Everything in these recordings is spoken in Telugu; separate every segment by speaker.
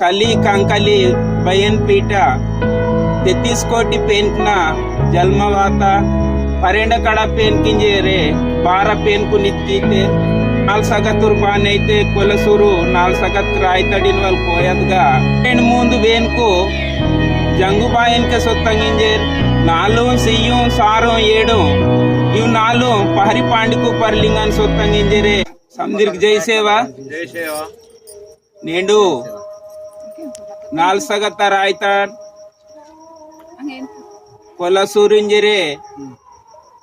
Speaker 1: కలి కంకలి బయన్ పీట తెత్తిస్కోటి పేన్కున జల్మవాత పరెండ కడ పేన్కింజేరే బార పేన్కు నిత్తితే నాల్ సగతుర్ బానైతే కొలసూరు నాల్ సగత్ రాయితడిన వాళ్ళు పోయదుగా. రెండు ముందు వేన్కు జంగు బాయన్కే సొత్తంగింజేరు నాలు సియ్యం సారం ఏడు ఇవి నాలు పహరి పాండుకు పర్లింగాన్ని సొత్తంగింజేరే సందిర్కి జై సేవ. నేడు ನಾಲ್ಸಗತ್ತ ರಾಯ್ತಾನ್ ಕೊಲ್ಲ ಸೂರಿಂಜಿರಿ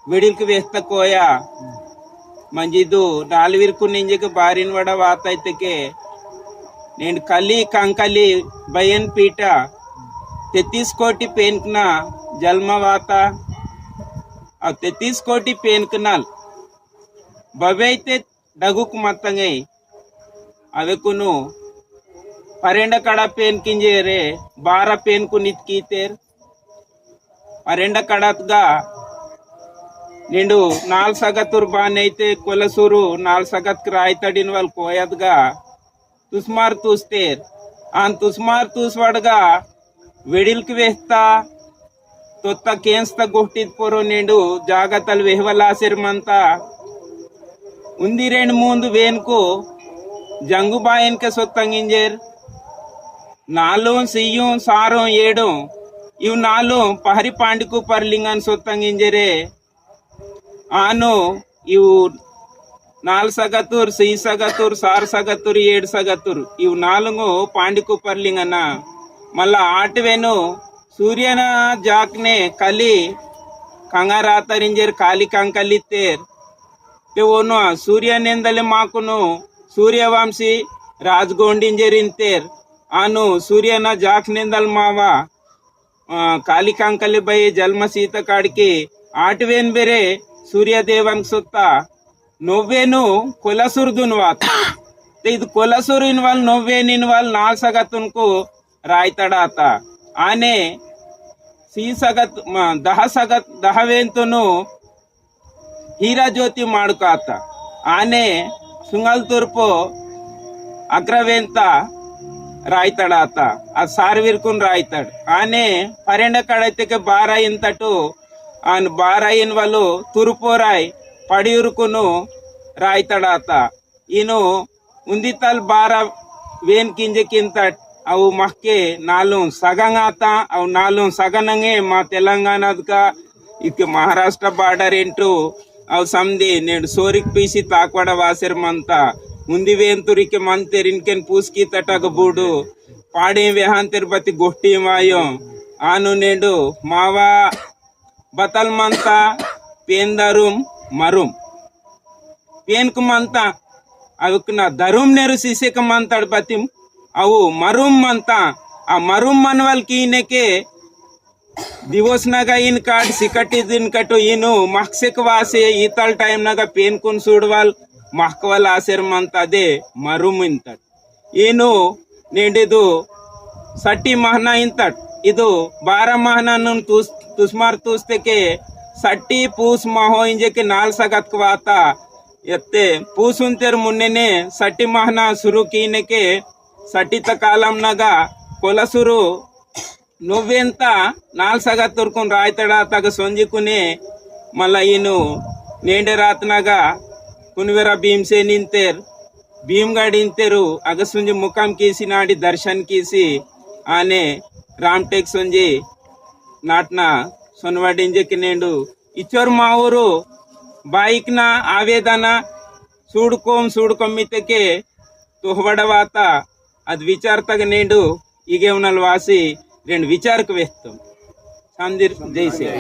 Speaker 1: ಬಿಡಿಲ್ಕು ವೆಸ್ತ ಕೋಯ. ಮಂಜಿದು ನಾಲ್ವಿರ್ಕು ನಿಂಜಿಗೆ ಬಾರಿನ ವಡ నేను కలి కంకలి బయన్ పీట తెత్తీస్ కోటి పేన్కున జల్మవాత ఆ తెత్తీస్ కోటి పేన్కునాల్ బవైతే డగుకు మత్తంగై అవెకును పరెండ కడ పేన్ కింజేరే బార పేన్కు నిత్కీతేర్. పరెండ కడక్గా నిండు నాల్ సగతుర్ బానైతే కొలసూరు నాల్ సగత్ రాಯ್ತడిన వాళ్ళు కోయద్గా తుస్మార్ తూస్తేర్. ఆ తుస్మార్ తూస్వాడగా వెడిల్కి వేస్తా తొత్త కేన్స్త గుహ్టిత్ పొరు నిండు జాగ్రత్తలు వెహవలాసిర్మంత ఉంది రెండు ముందు వేన్కు జంగుబాయన్కే సొత్తంగింజేరు. నాలో நாலும் செய்யும் சாரும் ఇవి இவ் పహరి పాండుకు పర్లింగాన్ని సొత్తంగింజరే ఆను ఇవు నాలుగు సగతురు సీ సగతురు సారు సగతురు ఏడు సగతురు. ఇవి నాలుగు పాండుకు పర్లింగన్న మళ్ళా ఆటవేను సూర్యన జాక్నే కలి కంగారాతరింజర్ కాలి కంకలిత్తేర్. ఓను సూర్యనిందలి మాకును సూర్యవంశీ రాజగోండింజరింతేర్ ఆను సూర్యన జాక్నిందల్ మావ కాళికాంకలిపై జన్మ సీత కాడికి ఆటవేన్ బెరే సೂರ್ಯದೇವನ್ ಸುತ್ತ ನೋವೇನು ಕೊಲಸುರ್ದುನ್ವಾತ ಇದು ಕೊಲಸುರು ಇನ್ವಾಲ್ ನೋವೇನ್ ಇನ್ವಾಲ್ ನಾಲ್ ಸಗತುನ್ಕು ರಾಯ್ತಡಾತ ಆನೆ ಸಿ ಸಗತ್ ದಹ ಸಗತ್ ದಹವೇಂತನು ಹೀರಾ ಜ್ಯೋತಿ ಮಾಡ್ಕಾತ ಆನೆ ಸುಂಗಲ್ ತುರ್ಪು ಅಗ್ರವೇಂತ రాయితాడు ఆత ఆ సారి విరుకుని రాయితాడు. ఆనే పరెండకాడైతే బారాయినట్టు ఆ బారాయిన వాళ్ళు తురుపోరాయ్ పడి ఉరుకును రాయితాడు ఆత ఈయను వేన్ బారా వేన్కింజకింత అవు మహకే నాలు సగం ఆత అవు నాలుగు సగనంగే మా తెలంగాణగా ఇక మహారాష్ట్ర బార్డర్ ఏంటూ అవు సంధి నేను సోరికి పీసి తాకవాడ వాసిరమంతా ಮುಂದಿವೆಂತುರಿಕೆ ಮಂತೆರ್ ಇನ್ಕೆನ್ ಪೂಸ್ಕಿ ತಟಗಬೂಡು ಪಾಡಿ ವೆಹಾಂತೆರ್ ಬತಿ ಗೊಟ್ಟಿ ಮಾಯೋ ಆನು ನೇಡು ಮಾವ ಬತಲ್ ಮಂತ ಪೇಂದರುಂ ಮರುಂ ಪೇನ್ಕು ಮಂತ ಅವಕ್ಕೆ ನಾ ದರುಂ ನೆರು ಸಿಸೆಕ ಮಂತಾಡ್ ಬತಿಂ ಅವು ಮರುಂ ಮಂತ ಆ ಮರುಂ ಮನ್ವಲ್ ಕೀನೆಕೆ ದಿವಸ್ನಾಗ ಇನ್ ಕಾಟ್ ಸಿಕ್ಕಟ್ಟಿದ್ ಇನ್ ಕಟ್ಟು ಏನು ಮಕ್ಸಿಕ್ ವಾಸಿ ಈತಲ್ ಟೈಮ್ನಾಗ ಪೇನ್ಕುನ್ ಸುಡ್ವಾಲ್ ಮಹಕವಲ್ ಆಸೆರ್ಮಂತದೆ ಮರುಮಿಂತಟ್ ಏನು ನೀಡಿದು ಸಟ್ಟಿ ಮಹನ ಇಂತಟ್ ಇದು ಬಾರ ಮಹನನ್ನು ತೂಸ್ ತುಸ್ಮಾರ್ ತೂಸ್ತಕ್ಕೆ ಸಟ್ಟಿ ಪೂಸ್ ಮಹೋ ಇಂಜಕ್ಕೆ ನಾಲ್ ಸಗತ್ವಾತ ಎತ್ತೆ ಪೂಸುಂತೆರ್ ಮುನ್ನೆನೆ ಸಟ್ಟಿ ಮಹನ ಸುರು ಕೀನಕ್ಕೆ ಸಟ್ಟಿತ ಕಾಲಂನಾಗ ಕೊಲಸುರು నువ్వెంత నాల్సగా తురుకుని రాయితడా తగ సొంజికునే మళ్ళా ఈయన నేండే రాతనగా కునివెర భీమ్సే నింతేర్ భీమ్గాడి ఇంతేరు అగసుంజి ముఖం కీసి నాడి దర్శన్ కీసి ఆనే రామ్ టేక్ సొంజి నాట్న సొనవాడింజకి నేండు ఇచ్చోరు మా ఊరు ಬಾಯಿಕ್ನ ಆವೇದನ ಸೂಡ್ಕೋಮ್ ಸೂಡ್ಕೊಮ್ಮಿತಕ್ಕೆ ತುಹಬಡವಾತ ಅದ್ ವಿಚಾರತಾಗ నేడు ಈಗ ವಾಸಿ రెండు విచారకు వేస్తాం సందిర్ జైసే